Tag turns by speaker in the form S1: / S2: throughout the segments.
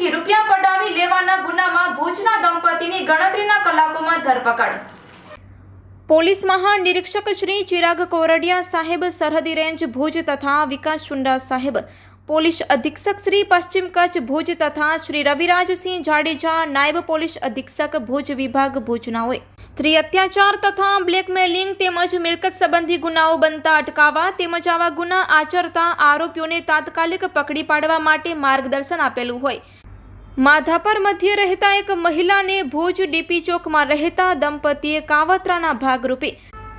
S1: પાસેથી રૂપિયા પડાવી લેવાના ગુનામાં ભુજના દંપતીની ગણતરીના કલાકોમાં ધરપકડ. પોલીસ મહાનિરીક્ષક શ્રી ચિરાગ કોરડિયા સાહેબ સરહદી રેન્જ ભુજ તથા વિકાસ ચુંડા સાહેબ, પોલીસ અધિક્ષક શ્રી પશ્ચિમ કચ્છ ભુજ તથા શ્રી રવિરાજસિંહ જાડેજા, નાયબ પોલીસ અધિક્ષક ભુજ વિભાગ ભુજના હોય સ્ત્રી અત્યાચાર તથા બ્લેકમેલિંગ તેમજ મિલકત સંબંધી ગુનાઓ બનતા અટકાવવા તેમજ આવા ગુના આચરતા આરોપીઓને તાત્કાલિક પકડી પાડવા માટે માર્ગદર્શન આપેલું હોય. માધાપર મધ્ય રહેતા એક મહિલાને ભુજ ડીપી ચોકમાં રહેતા દંપતીએ કાવતરાના ભાગરૂપે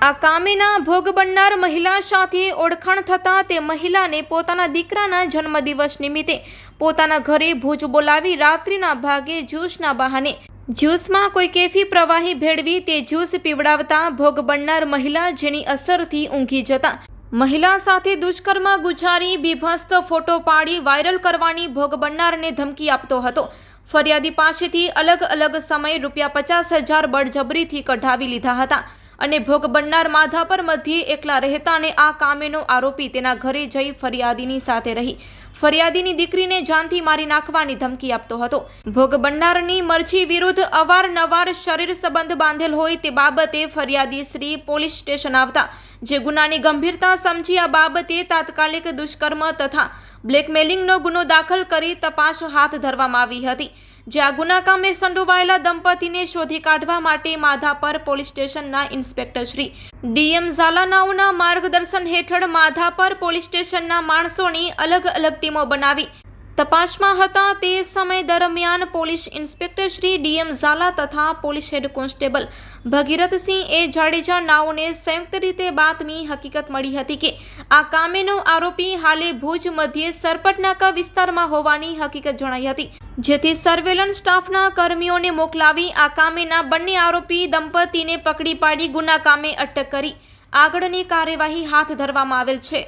S1: આ કામેના ભોગ બનનાર મહિલા સાથે ઓળખાણ થતાં તે મહિલાને પોતાના દીકરાના જન્મદિવસ નિમિત્તે પોતાના ઘરે ભુજ બોલાવી રાત્રિના ભાગે જ્યુસના બહાને જ્યુસમાં કોઈ કેફી પ્રવાહી ભેળવી તે જ્યુસ પીવડાવતા ભોગ બનનાર મહિલા જેની અસરથી ઊંઘી જતા મહિલા સાથે દુષ્કર્મ ગુજારી બીભસ્ત ફોટો પાડી વાયરલ કરવાની ભોગ બનનારને ધમકી આપતો હતો. ફરિયાદી પાસેથી અલગ અલગ સમયે રૂપિયા પચાસ હજાર બળજબરીથી કઢાવી લીધા હતા. અને ભોગ બનનાર માધાપર મધ્યે એકલા રહેતા અને આ કામેનો આરોપી તેના ઘરે જઈ ફરિયાદીની સાથે રહી. ફરિયાદીની દીકરીને જાનથી મારી નાખવાની ધમકી આપતો હતો. ભોગ બનનારની મરજી વિરુદ્ધ અવારનવાર શરીર સંબંધ બાંધેલ હોય તે બાબતે ફરિયાદી શ્રી પોલીસ સ્ટેશન આવતા. જે ગુનાની ગંભીરતા સમજી આ બાબતે તાત્કાલિક દુષ્કર્મ તથા બ્લેકમેલિંગનો ગુનો દાખલ કરી તપાસ હાથ ધરવામાં આવી હતી. જે આ ગુના કામે સંડોવાયેલા દંપતીને શોધી કાઢવા માટે માધાપર પોલીસ સ્ટેશનના ઇન્સ્પેક્ટર શ્રી ડીએમ ઝાલાનાઓના માર્ગદર્શન હેઠળ માધાપર પોલીસ સ્ટેશનના માણસોની અલગ અલગ ટીમો બનાવી તપાસમાં હતા તે સમય દરમિયાન police inspector Shri DM Zala તથા police head constable Bhagirathsinh A Jadeja નાઓને સંયુક્ત રીતે બાતમી હકીકત મળી હતી કે આ કામેનો આરોપી હાલે ભુજ મધ્યે સરપટનાકા વિસ્તારમાં હોવાની હકીકત જણાઈ હતી. જેથી સર્વેલન્સ સ્ટાફના કર્મીઓને મોકલાવી આ કામેના બંને આરોપી દંપતીને પકડી પાડી ગુના કામે અટક કરી. આગળની કાર્યવાહી હાથ ધરવામાં આવેલ છે.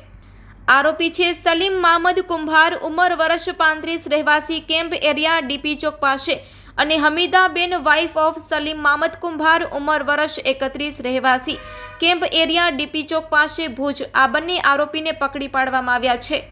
S1: આરોપી છે સલીમ મામદ કુંભાર, ઉંમર વર્ષ પાંત્રીસ, રહેવાસી કેમ્પ એરિયા ડીપી ચોક પાસે અને હમીદાબેન વાઇફ ઓફ સલીમ મામદ કુંભાર, ઉંમર વર્ષ એકત્રીસ, રહેવાસી કેમ્પ એરિયા ડીપી ચોક પાસે ભુજ. આ બંને આરોપીને પકડી પાડવામાં આવ્યા છે.